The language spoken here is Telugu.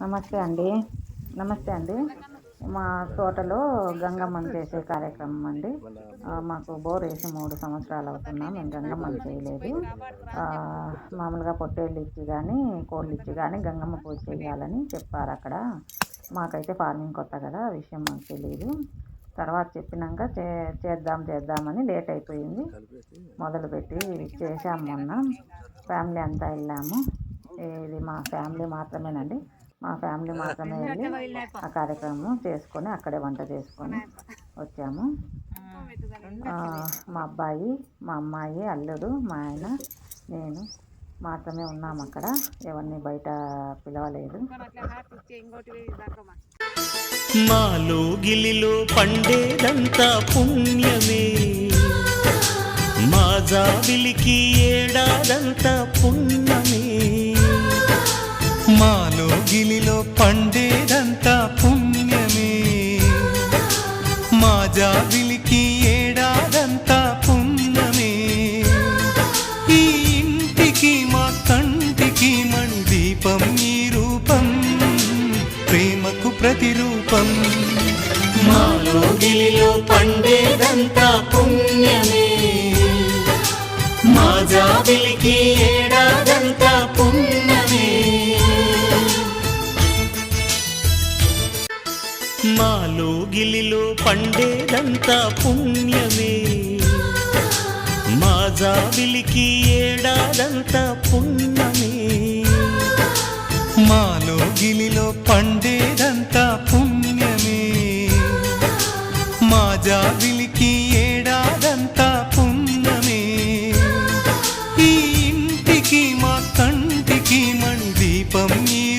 నమస్తే అండి. నమస్తే అండి. మా తోటలో గంగమ్మని చేసే కార్యక్రమం అండి. మాకు బోర్ వేసి మూడు సంవత్సరాలు అవుతున్నా మేము గంగమ్మని చేయలేదు. మామూలుగా పొట్టేళ్ళు ఇచ్చి కానీ కోళ్ళు ఇచ్చి కానీ గంగమ్మ పూజ చేయాలని చెప్పారు అక్కడ. మాకైతే ఫార్మింగ్ కొత్త కదా ఆ విషయం మాకు తెలియదు తర్వాత చెప్పినాక చే చేద్దాం చేద్దామని లేట్ అయిపోయింది. మొదలుపెట్టి చేసాము మొన్న. ఫ్యామిలీ అంతా వెళ్ళాము. ఇది మా ఫ్యామిలీ మాత్రమేనండి. మా ఫ్యామిలీ మాత్రమే వెళ్ళి ఆ కార్యక్రమం చేసుకొని అక్కడే వంట చేసుకొని వచ్చాము. మా అబ్బాయి మా అమ్మాయి అల్లుడు మా ఆయన నేను మాత్రమే ఉన్నాము అక్కడ. ఎవరిని బయట పిలవలేదు. మాలో గిలిలో పండేదంతా పుణ్యమే. మా జాబిలికి ఏడాదంతా పండేదంతా పుణ్యమే. మా జాబిలికి ఏడాదంతా పుణ్యమే. ఈ ఇంటికి మా కంటికి మణి దీపం ఈ రూపం ప్రేమకు ప్రతిరూపం. మాలో గిలిలో పండేదంతా పుణ్యం మాలో గిలిలో పండేదంతా పుణ్యమే. మా జాబిలికి ఏడాదంతా పుణ్యమే. మాలో గిలిలో పండేదంతా పుణ్యమే. మా జాబిలికి ఏడాదంతా పుణ్యమే. ఈ ఇంటికి మా కంటికి మణి దీపం ఈ